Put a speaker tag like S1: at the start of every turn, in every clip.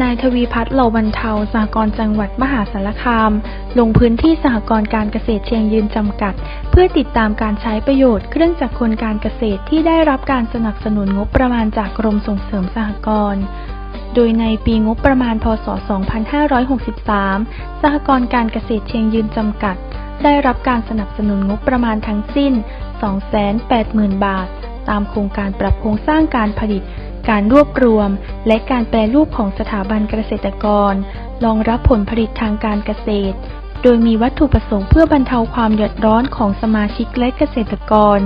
S1: นายทวีพัฒน์เหล่าบรรเทาสหกรณ์จังหวัดมหาสารคาม ลงพื้นที่สหกรณ์การเกษตรเชียงยืนจำกัด เพื่อติดตามการใช้ประโยชน์เครื่องจักรกลการเกษตรที่ได้รับการสนับสนุนงบประมาณจากกรมส่งเสริมสหกรณ์โดยในปีงบประมาณ พศ 2563 สหกรณ์การเกษตรเชียงยืนจำกัด ได้รับการสนับสนุนงบประมาณทั้งสิ้น 280,000 บาท ตามโครงการปรับโครงสร้างการผลิต การรวบรวม และการแปรรูปของสถาบันเกษตรกร รองรับผลผลิตทางการเกษตร โดยมีวัตถุประสงค์เพื่อบรรเทาความเดือดร้อนของสมาชิกและเกษตรกร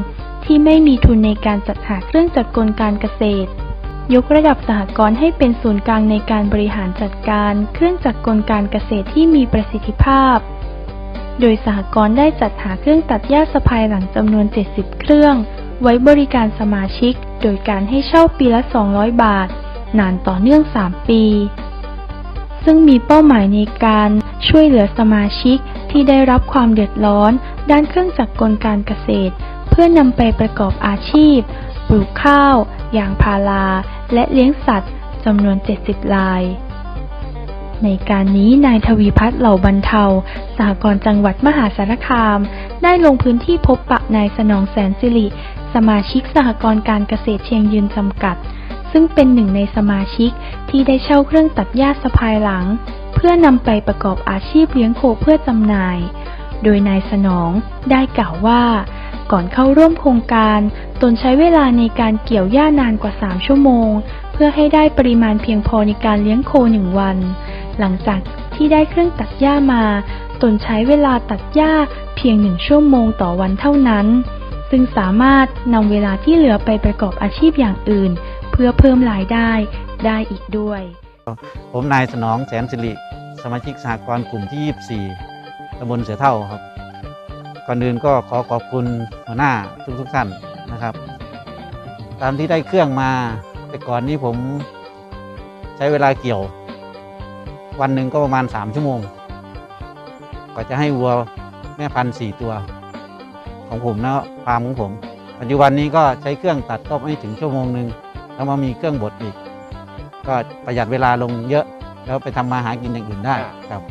S1: ที่ไม่มีทุนในการจัดหาเครื่องจักรกลการเกษตร ยกระดับสหกรณ์ให้เป็นศูนย์กลางในการบริหารจัดการเครื่องจักรกลการเกษตรที่มีประสิทธิภาพ โดยสหกรณ์ได้จัดหาเครื่องตัดหญ้าสะพายหลังจำนวน 70 เครื่อง ไว้บริการสมาชิก โดยการให้เช่าปีละ 200 บาท นานต่อเนื่อง 3 ปี ซึ่งมีเป้าหมายในการช่วยเหลือสมาชิกที่ได้รับความเดือดร้อน ด้านเครื่องจักรกลการเกษตร เพื่อนำไปประกอบอาชีพ ปลูกข้าว ยางพารา และเลี้ยงสัตว์จำนวน 70รายในการนี้นายทวีพัฒน์เหล่าบรรเทาสหกรณ์จังหวัดมหาสารคาม ได้ลงพื้นที่พบปะนายสนองแสนสิริ สมาชิกสหกรณ์การเกษตรเชียงยืนจำกัด ซึ่งเป็นหนึ่งในสมาชิกที่ได้เช่าเครื่องตัดหญ้าสะพายหลัง เพื่อนำไปประกอบอาชีพเลี้ยงโคเพื่อจำหน่าย โดยนายสนองได้กล่าวว่า ก่อนเข้าร่วมโครงการ ตนใช้เวลาในการเกี่ยวหญ้านานกว่า 3 ชั่วโมง เพื่อให้ได้ปริมาณเพียงพอในการเลี้ยงโคหนึ่งวัน หลังจากที่ได้เครื่องตัดหญ้ามา ตนใช้เวลาตัดหญ้าเพียงหนึ่งชั่วโมงต่อวันเท่านั้น ซึ่งสามารถนำเวลาที่เหลือไปประกอบอาชีพอย่างอื่น เพื่อเพิ่มรายได้ได้อีกด้วย
S2: ผมนายสนองแสนสิริ สมาชิกสหกรณ์กลุ่มที่ 24ตำบลเสือเท่าครับ ก่อนอื่นก็ขอขอบคุณหัวหน้าทุกทุกท่านนะครับ ตามที่ได้เครื่องมา แต่ก่อนนี้ผมใช้เวลาเกี่ยว วันหนึ่งก็ประมาณ 3 ชั่วโมงกว่าจะให้วัวแม่พันธุ์สี่ตัว ของผมนะฟาร์มของผม ปัจจุบันนี้ก็ใช้เครื่องตัดก็ไม่ถึงชั่วโมงหนึ่งแล้วมามีเครื่องบดอีก ก็ประหยัดเวลาลงเยอะ แล้วไปทำมาหากินอย่างอื่นได้ครับ